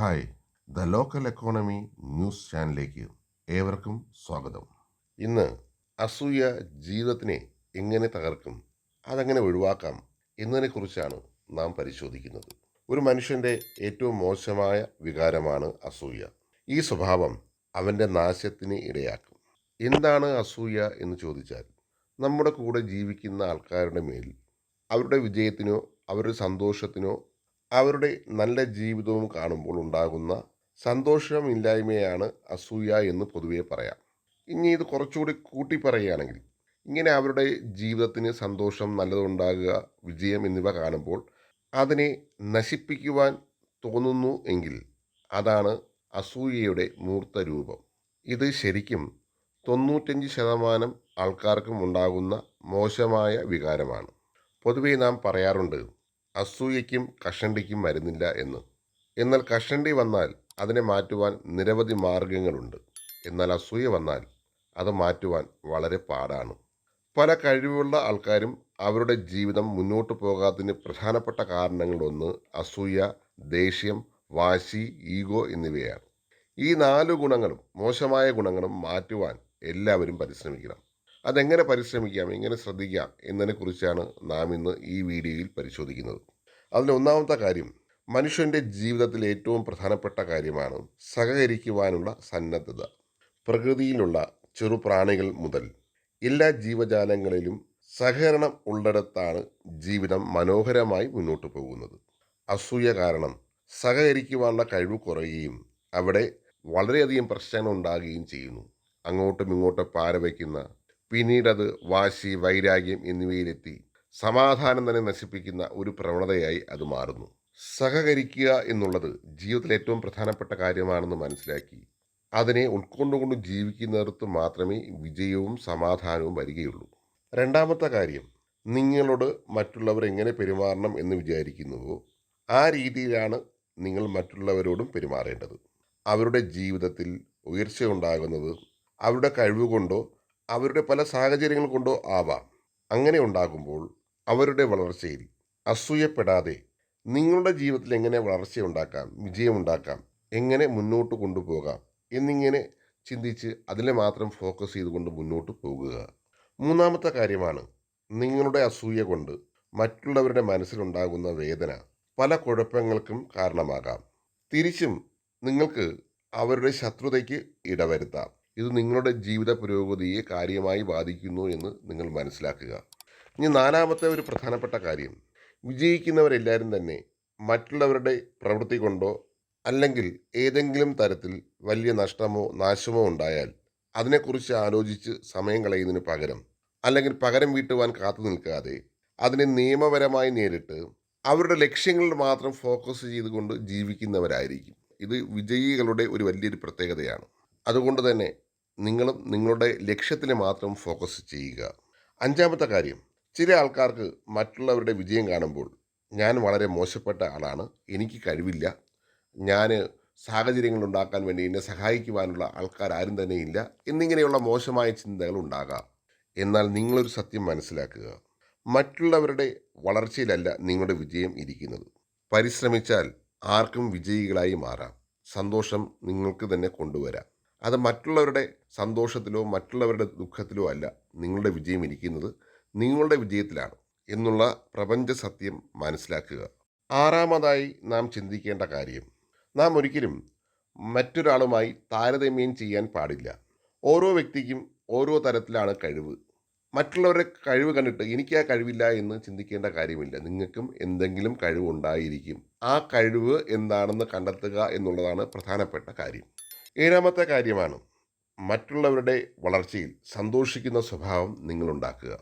Hi the local economy news ചാനലിലേക്ക് ഏവർക്കും സ്വാഗതം. ഇന്ന് അസൂയ ജീവിതത്തിനെ എങ്ങനെ തകർക്കും അതെങ്ങനെ ഒഴിവാക്കാം എന്നതിനെക്കുറിച്ചാണ് നാം പരിശോധിക്കുന്നത്. ഒരു മനുഷ്യന്റെ ഏറ്റവും മോശമായ വികാരമാണ് അസൂയ. ഈ സ്വഭാവം അവന്റെ നാശത്തിന് ഇടയാക്കും. എന്താണ് അസൂയ എന്ന് ചോദിച്ചാൽ നമ്മുടെ കൂടെ ജീവിക്കുന്ന ആൾക്കാരുടെ മേൽ അവരുടെ വിജയത്തിനോ അവരുടെ സന്തോഷത്തിനോ അവരുടെ നല്ല ജീവിതവും കാണുമ്പോൾ ഉണ്ടാകുന്ന സന്തോഷമില്ലായ്മയാണ് അസൂയ എന്ന് പൊതുവെ പറയാം. ഇനി ഇത് കുറച്ചുകൂടി കൂട്ടി പറയുകയാണെങ്കിൽ ഇങ്ങനെ അവരുടെ ജീവിതത്തിന് സന്തോഷം നല്ലതുണ്ടാകുക വിജയം എന്നിവ കാണുമ്പോൾ അതിനെ നശിപ്പിക്കുവാൻ തോന്നുന്നു എങ്കിൽ അതാണ് അസൂയയുടെ മൂർത്ത രൂപം. ഇത് ശരിക്കും തൊണ്ണൂറ്റഞ്ച് ശതമാനം ആൾക്കാർക്കും ഉണ്ടാകുന്ന മോശമായ വികാരമാണ്. പൊതുവേ നാം പറയാറുണ്ട് അസൂയയ്ക്കും കഷണ്ടിക്കും മരുന്നില്ല എന്ന്. എന്നാൽ കഷണ്ടി വന്നാൽ അതിനെ മാറ്റുവാൻ നിരവധി മാർഗങ്ങളുണ്ട് എന്നാൽ അസൂയ വന്നാൽ അത് മാറ്റുവാൻ വളരെ പാടാണ്. പല കഴിവുള്ള ആൾക്കാരും അവരുടെ ജീവിതം മുന്നോട്ട് പോകാത്തതിന് പ്രധാനപ്പെട്ട കാരണങ്ങളൊന്ന് അസൂയ ദേഷ്യം വാശി ഈഗോ എന്നിവയാണ്. ഈ നാല് ഗുണങ്ങളും മോശമായ ഗുണങ്ങളും മാറ്റുവാൻ എല്ലാവരും പരിശ്രമിക്കണം. അതെങ്ങനെ പരിശ്രമിക്കാം എങ്ങനെ ശ്രദ്ധിക്കാം എന്നതിനെക്കുറിച്ചാണ് നാം ഇന്ന് ഈ വീഡിയോയിൽ പരിശോധിക്കുന്നത്. അതിന്റെ ഒന്നാമത്തെ കാര്യം മനുഷ്യന്റെ ജീവിതത്തിൽ ഏറ്റവും പ്രധാനപ്പെട്ട കാര്യമാണ് സഹകരിക്കുവാനുള്ള സന്നദ്ധത. പ്രകൃതിയിലുള്ള ചെറുപ്രാണികൾ മുതൽ എല്ലാ ജീവജാലങ്ങളിലും സഹകരണം ഉള്ളിടത്താണ് ജീവിതം മനോഹരമായി മുന്നോട്ട് പോകുന്നത്. അസൂയ കാരണം സഹകരിക്കുവാനുള്ള കഴിവ് കുറയുകയും അവിടെ വളരെയധികം പ്രശ്നങ്ങൾ ഉണ്ടാകുകയും ചെയ്യുന്നു. അങ്ങോട്ടും ഇങ്ങോട്ടും പാരവയ്ക്കുന്ന പിന്നീടത് വാശി വൈരാഗ്യം എന്നിവയിലെത്തി സമാധാനം തന്നെ നശിപ്പിക്കുന്ന ഒരു പ്രവണതയായി അത് മാറുന്നു. സഹകരിക്കുക എന്നുള്ളത് ജീവിതത്തിലെ ഏറ്റവും പ്രധാനപ്പെട്ട കാര്യമാണെന്ന് മനസ്സിലാക്കി അതിനെ ഉൾക്കൊണ്ടുകൊണ്ട് ജീവിക്കുന്നിടത്ത് മാത്രമേ വിജയവും സമാധാനവും വരികയുള്ളൂ. രണ്ടാമത്തെ കാര്യം നിങ്ങളോട് മറ്റുള്ളവർ എങ്ങനെ പെരുമാറണം എന്ന് വിചാരിക്കുന്നുവോ ആ രീതിയിലാണ് നിങ്ങൾ മറ്റുള്ളവരോടും പെരുമാറേണ്ടത്. അവരുടെ ജീവിതത്തിൽ ഉയർച്ചയുണ്ടാകുന്നത് അവരുടെ കഴിവുകൊണ്ടോ അവരുടെ പല സാഹചര്യങ്ങൾ കൊണ്ടോ ആവാം. അങ്ങനെ ഉണ്ടാകുമ്പോൾ അവരുടെ വളർച്ചയിൽ അസൂയപ്പെടാതെ നിങ്ങളുടെ ജീവിതത്തിൽ എങ്ങനെ വളർച്ച വളർച്ചയുണ്ടാക്കാം വിജയമുണ്ടാക്കാം എങ്ങനെ മുന്നോട്ട് കൊണ്ടുപോകാം എന്നിങ്ങനെ ചിന്തിച്ച് അതിലെ മാത്രം ഫോക്കസ് ചെയ്തുകൊണ്ട് മുന്നോട്ട് പോകുക. മൂന്നാമത്തെ കാര്യമാണ് നിങ്ങളുടെ അസൂയ കൊണ്ട് മറ്റുള്ളവരുടെ മനസ്സിലുണ്ടാകുന്ന വേദന പല കുഴപ്പങ്ങൾക്കും കാരണമാകാം. തിരിച്ചും നിങ്ങൾക്ക് അവരുടെ ശത്രുതയ്ക്ക് ഇടവരുത്താം. ഇത് നിങ്ങളുടെ ജീവിത പുരോഗതിയെ കാര്യമായി ബാധിക്കുന്നു എന്ന് നിങ്ങൾ മനസ്സിലാക്കുക. ഇനി നാലാമത്തെ ഒരു പ്രധാനപ്പെട്ട കാര്യം. വിജയിക്കുന്നവരെല്ലാവരും തന്നെ മറ്റുള്ളവരുടെ പ്രവൃത്തി കൊണ്ടോ അല്ലെങ്കിൽ ഏതെങ്കിലും തരത്തിൽ വലിയ നഷ്ടമോ നാശമോ ഉണ്ടായാൽ അതിനെക്കുറിച്ച് ആലോചിച്ച് സമയം കളയുന്നതിന് പകരം അല്ലെങ്കിൽ പകരം വീട്ടുവാൻ കാത്തു നിൽക്കാതെ അതിനെ നിയമപരമായി നേരിട്ട് അവരുടെ ലക്ഷ്യങ്ങളിൽ മാത്രം ഫോക്കസ് ചെയ്തുകൊണ്ട് ജീവിക്കുന്നവരായിരിക്കും. ഇത് വിജയികളുടെ ഒരു വലിയൊരു പ്രത്യേകതയാണ്. അതുകൊണ്ട് തന്നെ നിങ്ങളും നിങ്ങളുടെ ലക്ഷ്യത്തിന് മാത്രം ഫോക്കസ് ചെയ്യുക. അഞ്ചാമത്തെ കാര്യം ചില ആൾക്കാർക്ക് മറ്റുള്ളവരുടെ വിജയം കാണുമ്പോൾ ഞാൻ വളരെ മോശപ്പെട്ട ആളാണ് എനിക്ക് കഴിവില്ല ഞാൻ സാഹചര്യങ്ങൾ ഉണ്ടാക്കാൻ വേണ്ടി എന്നെ സഹായിക്കുവാനുള്ള ആൾക്കാർ ആരും തന്നെ ഇല്ല എന്നിങ്ങനെയുള്ള മോശമായ ചിന്തകൾ ഉണ്ടാകാം. എന്നാൽ നിങ്ങളൊരു സത്യം മനസ്സിലാക്കുക മറ്റുള്ളവരുടെ വളർച്ചയിലല്ല നിങ്ങളുടെ വിജയം ഇരിക്കുന്നത്. പരിശ്രമിച്ചാൽ ആർക്കും വിജയികളായി മാറാം. സന്തോഷം നിങ്ങൾക്ക് തന്നെ കൊണ്ടുവരാം. അത് മറ്റുള്ളവരുടെ സന്തോഷത്തിലോ മറ്റുള്ളവരുടെ ദുഃഖത്തിലോ അല്ല. നിങ്ങളുടെ വിജയം ഇരിക്കുന്നത് നിങ്ങളുടെ വിജയത്തിലാണ് എന്നുള്ള പ്രപഞ്ച സത്യം മനസ്സിലാക്കുക. ആറാമതായി നാം ചിന്തിക്കേണ്ട കാര്യം. നാം ഒരിക്കലും മറ്റൊരാളുമായി താരതമ്യം ചെയ്യാൻ പാടില്ല. ഓരോ വ്യക്തിക്കും ഓരോ തരത്തിലാണ് കഴിവ്. മറ്റുള്ളവരുടെ കഴിവ് കണ്ടിട്ട് എനിക്ക് ആ കഴിവില്ല എന്ന് ചിന്തിക്കേണ്ട കാര്യമില്ല. നിങ്ങൾക്കും എന്തെങ്കിലും കഴിവുണ്ടായിരിക്കും. ആ കഴിവ് എന്താണെന്ന് കണ്ടെത്തുക എന്നുള്ളതാണ് പ്രധാനപ്പെട്ട കാര്യം. ഏഴാമത്തെ കാര്യമാണ് മറ്റുള്ളവരുടെ വളർച്ചയിൽ സന്തോഷിക്കുന്ന സ്വഭാവം നിങ്ങളുണ്ടാക്കുക.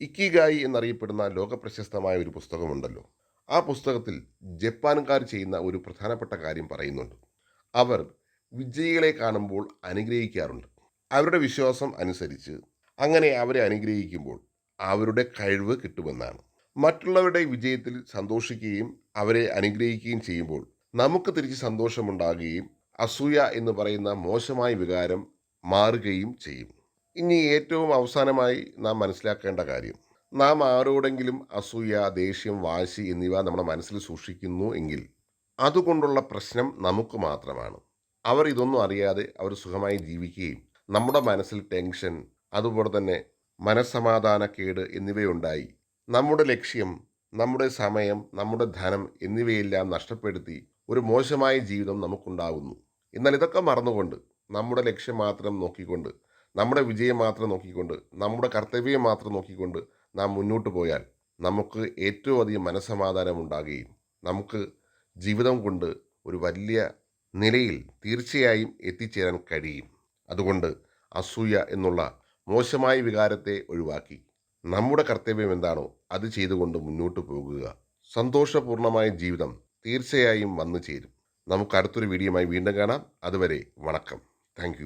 ഇക്കിഗായി എന്നറിയപ്പെടുന്ന ലോകപ്രശസ്തമായ ഒരു പുസ്തകമുണ്ടല്ലോ. ആ പുസ്തകത്തിൽ ജപ്പാൻകാർ ചെയ്യുന്ന ഒരു പ്രധാനപ്പെട്ട കാര്യം പറയുന്നുണ്ട്. അവർ വിജയികളെ കാണുമ്പോൾ അനുഗ്രഹിക്കാറുണ്ട്. അവരുടെ വിശ്വാസം അനുസരിച്ച് അങ്ങനെ അവരെ അനുഗ്രഹിക്കുമ്പോൾ അവരുടെ കഴിവ് കിട്ടുമെന്നാണ്. മറ്റുള്ളവരുടെ വിജയത്തിൽ സന്തോഷിക്കുകയും അവരെ അനുഗ്രഹിക്കുകയും ചെയ്യുമ്പോൾ നമുക്ക് തിരിച്ച് സന്തോഷമുണ്ടാകുകയും അസൂയ എന്ന് പറയുന്ന മോശമായ വികാരം മാറുകയും ചെയ്യും. ഇനി ഏറ്റവും അവസാനമായി നാം മനസ്സിലാക്കേണ്ട കാര്യം. നാം ആരോടെങ്കിലും അസൂയ ദേഷ്യം വാശി എന്നിവ നമ്മുടെ മനസ്സിൽ സൂക്ഷിക്കുന്നു എങ്കിൽ അതുകൊണ്ടുള്ള പ്രശ്നം നമുക്ക് മാത്രമാണ്. അവർ ഇതൊന്നും അറിയാതെ അവർ സുഖമായി ജീവിക്കുകയും നമ്മുടെ മനസ്സിൽ ടെൻഷൻ അതുപോലെ തന്നെ മനസ്സമാധാനക്കേട് എന്നിവയുണ്ടായി. നമ്മുടെ ലക്ഷ്യം നമ്മുടെ സമയം നമ്മുടെ ധനം എന്നിവയെല്ലാം നഷ്ടപ്പെടുത്തി ഒരു മോശമായ ജീവിതം നമുക്കുണ്ടാകുന്നു. എന്നാൽ ഇതൊക്കെ മറന്നുകൊണ്ട് നമ്മുടെ ലക്ഷ്യം മാത്രം നോക്കിക്കൊണ്ട് നമ്മുടെ വിജയം മാത്രം നോക്കിക്കൊണ്ട് നമ്മുടെ കർത്തവ്യം മാത്രം നോക്കിക്കൊണ്ട് നാം മുന്നോട്ട് പോയാൽ നമുക്ക് ഏറ്റവും അധികം മനസ്സമാധാനം ഉണ്ടാകുകയും നമുക്ക് ജീവിതം കൊണ്ട് ഒരു വലിയ നിലയിൽ തീർച്ചയായും എത്തിച്ചേരാൻ കഴിയും. അതുകൊണ്ട് അസൂയ എന്നുള്ള മോശമായ വികാരത്തെ ഒഴിവാക്കി നമ്മുടെ കർത്തവ്യം എന്താണോ അത് ചെയ്തുകൊണ്ട് മുന്നോട്ട് പോകുക. സന്തോഷപൂർണമായ ജീവിതം തീർച്ചയായും വന്നു ചേരും നമുക്ക് അടുത്തൊരു വീഡിയോയുമായി വീണ്ടും കാണാം. അതുവരെ വണക്കം. താങ്ക്